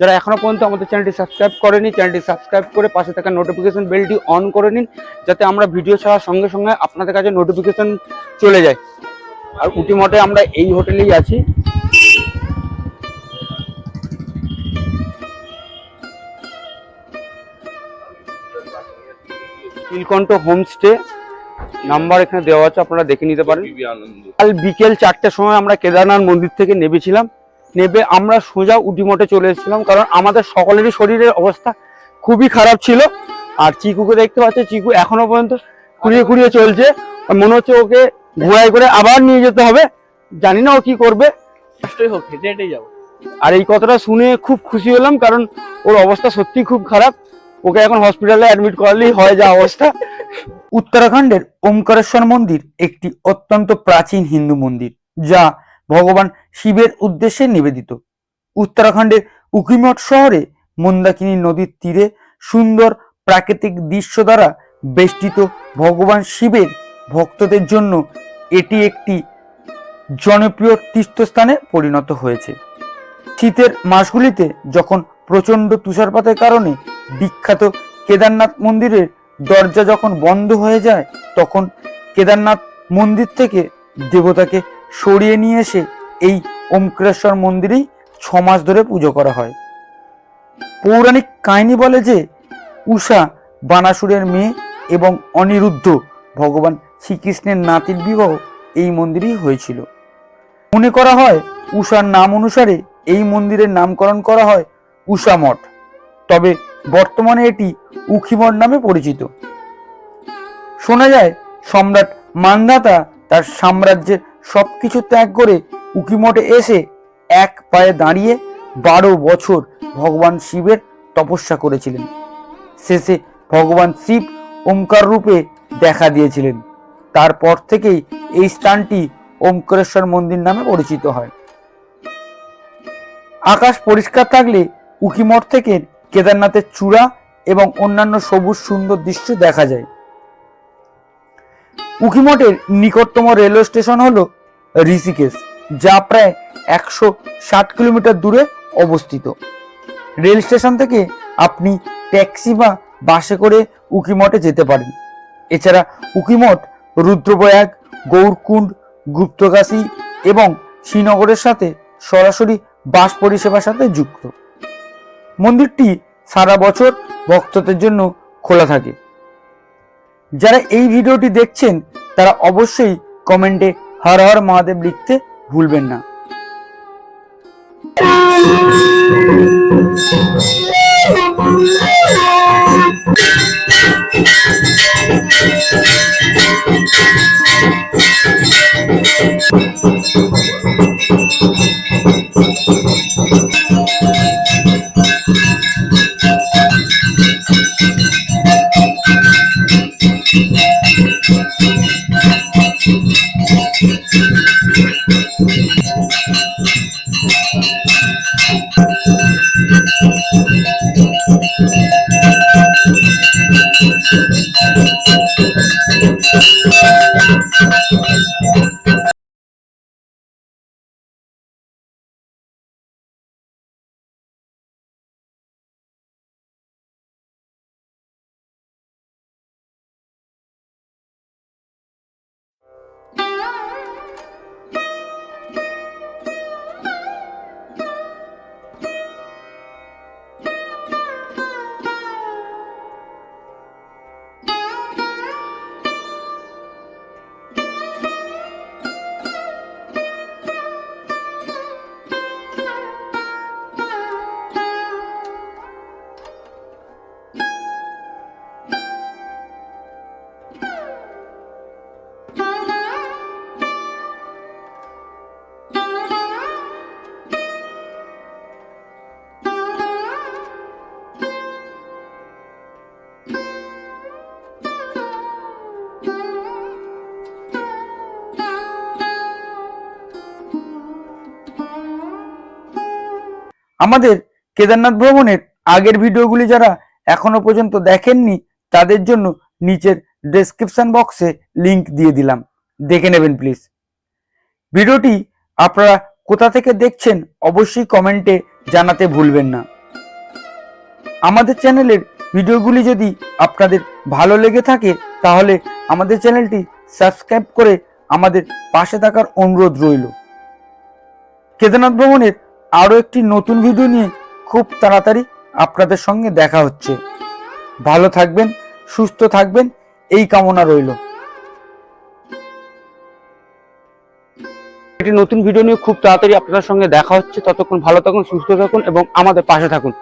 যারা এখনও পর্যন্ত আমাদের চ্যানেলটি সাবস্ক্রাইব করেনি চ্যানেলটি সাবস্ক্রাইব করে পাশে থাকা নোটিফিকেশন বেলটি অন করে নিন যাতে আমরা ভিডিও ছাড়ার সঙ্গে সঙ্গে আপনাদের কাছে নোটিফিকেশন চলে যায়। আর উটিমঠে আমরা এই হোটেলেই আছি। নীলকণ্ঠ হোমস্টে নাম্বার এখানে দেওয়া আছে আপনারা দেখে নিতে পারেন। কাল বিকেল চারটের সময় আমরা কেদারনাথ মন্দির থেকে নেবেছিলাম নেবে। আমরা সোজা উটিমঠে চলে এসেছিলাম কারণ আমাদের সকলেরই শরীরের অবস্থা খুবই খারাপ ছিল। আর চিকুকে দেখতে পাচ্ছে চিকু এখনও পর্যন্ত কুড়িয়ে কুড়িয়ে চলছে। মনে হচ্ছে ওকে ঘোড়ায় করে আবার নিয়ে যেতে হবে। জানি না ও কি করবে। কষ্টই হোক হেঁটে হেঁটেই যাব। আর এই কথাটা শুনে খুব খুশি হলাম কারণ ওর অবস্থা সত্যি খুব খারাপ। ওকে এখন হসপিটালে অ্যাডমিট করালেই হয় যা অবস্থা। উত্তরাখণ্ডের ওমকারেশ্বর মন্দির একটি অত্যন্ত প্রাচীন হিন্দু মন্দির যা ভগবান শিবের উদ্দেশ্যে নিবেদিত। উত্তরাখণ্ডের উকিমঠ শহরে মন্দাকিনী নদীর তীরে সুন্দর প্রাকৃতিক দৃশ্য দ্বারা বেষ্টিত ভগবান শিবের ভক্তদের জন্য এটি একটি জনপ্রিয় তীর্থস্থানে পরিণত হয়েছে। শীতের মাসগুলিতে যখন প্রচণ্ড তুষারপাতের কারণে বিখ্যাত কেদারনাথ মন্দিরের দরজা যখন বন্ধ হয়ে যায়, তখন কেদারনাথ মন্দির থেকে দেবতাকে সরিয়ে নিয়ে এসে এই ওমকারেশ্বর মন্দিরেই ছ মাস ধরে পুজো করা হয়। পৌরাণিক কাহিনী বলে যে উষা বানাসুরের মেয়ে এবং অনিরুদ্ধ ভগবান শ্রীকৃষ্ণের নাতির বিবাহ এই মন্দিরেই হয়েছিল। মনে করা হয় উষার নাম অনুসারে এই মন্দিরের নামকরণ করা হয় উষা মঠ। তবে বর্তমানে এটি উখিমঠ নামে পরিচিত। শোনা যায়, সম্রাট মান্ধাতা তার সাম্রাজ্যের সবকিছু ত্যাগ করে উকিমঠে এসে এক পায়ে দাঁড়িয়ে বারো বছর ভগবান শিবের তপস্যা করেছিলেন। শেষে ভগবান শিব ওমকার রূপে দেখা দিয়েছিলেন। তারপর থেকেই এই স্থানটি ওমকারেশ্বর মন্দির নামে পরিচিত হয়। আকাশ পরিষ্কার থাকলে উকিমঠ থেকে কেদারনাথের চূড়া এবং অন্যান্য সবুজ সুন্দর দৃশ্য দেখা যায়। উকিমঠের নিকটতম রেলওয়ে স্টেশন হলো ঋষিকেশ, যা প্রায় একশো ষাট কিলোমিটার দূরে অবস্থিত। রেল স্টেশন থেকে আপনি ট্যাক্সি বা বাসে করে উকিমঠে যেতে পারেন। এছাড়া উকিমঠ রুদ্রপ্রয়াগ, গৌরকুণ্ড, গুপ্তকাশী এবং শ্রীনগরের সাথে সরাসরি বাস পরিষেবার সাথে যুক্ত। মন্দিরটি সারা বছর ভক্তদের জন্য খোলা থাকে। যারা এই ভিডিওটি দেখছেন, তারা অবশ্যই কমেন্টে হর হর মহাদেব লিখতে ভুলবেন না আমাদের কেদারনাথ ভ্রমণের আগের ভিডিওগুলি যারা এখনও পর্যন্ত দেখেননি, তাদের জন্য নিচের ডেসক্রিপশন বক্সে লিংক দিয়ে দিলাম। দেখে নেবেন প্লিজ ভিডিওটি আপনারা কোথা থেকে দেখছেন অবশ্যই কমেন্টে জানাতে ভুলবেন না। আমাদের চ্যানেলের ভিডিওগুলি যদি আপনাদের ভালো লেগে থাকে, তাহলে আমাদের চ্যানেলটি সাবস্ক্রাইব করে আমাদের পাশে থাকার অনুরোধ রইল। কেদারনাথ ভ্রমণের আরও একটি নতুন ভিডিও নিয়ে খুব তাড়াতাড়ি আপনাদের সঙ্গে দেখা হচ্ছে। ভালো থাকবেন, সুস্থ থাকবেন, এই কামনা রইল। একটি নতুন ভিডিও নিয়ে খুব তাড়াতাড়ি আপনাদের সঙ্গে দেখা হচ্ছে। ততক্ষণ ভালো থাকুন, সুস্থ থাকুন এবং আমাদের পাশে থাকুন।